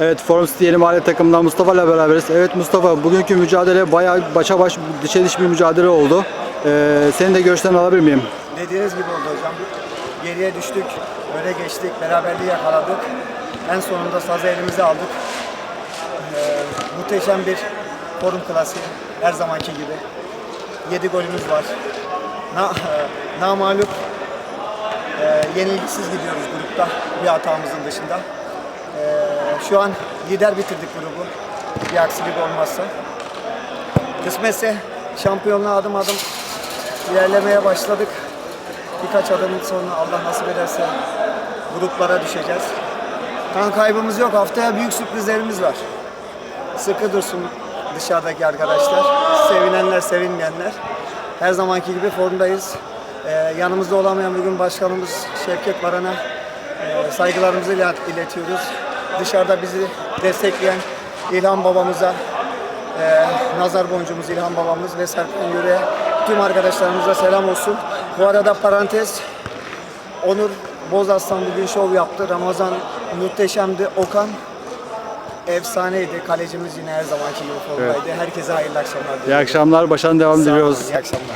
Evet Forum City Yeni Mahalle takımından Mustafa ile beraberiz. Evet Mustafa bugünkü mücadele bayağı başa baş dişe diş bir mücadele oldu. Ee, senin de görüşlerini alabilir miyim? Dediğiniz gibi oldu hocam. Geriye düştük, öne geçtik, beraberliği yakaladık. En sonunda sazı elimize aldık. Ee, muhteşem bir forum klasiği, her zamanki gibi. 7 golümüz var. Na, na mağlup, e, yenilgisiz gidiyoruz grupta bir hatamızın dışında. Ee, şu an lider bitirdik grubu, bir aksilik olmazsa. Kısmetse şampiyonluğa adım adım ilerlemeye başladık. Birkaç adım sonra Allah nasip ederse gruplara düşeceğiz. Kan kaybımız yok. Haftaya büyük sürprizlerimiz var. Sıkı dursun dışarıdaki arkadaşlar. Sevinenler, sevinmeyenler. Her zamanki gibi formdayız. Ee, yanımızda olamayan bugün başkanımız Şevket Baran'a saygılarımızı ilet- iletiyoruz. Dışarıda bizi destekleyen İlhan babamıza, ee, nazar boncuğumuz İlhan babamız ve Serkan Yüre'ye tüm arkadaşlarımıza selam olsun. Bu arada parantez Onur Bozaslan bugün şov yaptı. Ramazan muhteşemdi. Okan efsaneydi. Kalecimiz yine her zamanki gibi formdaydı. Herkese hayırlı akşamlar İyi diliyorum. akşamlar, başarılı devam diliyoruz. İyi akşamlar.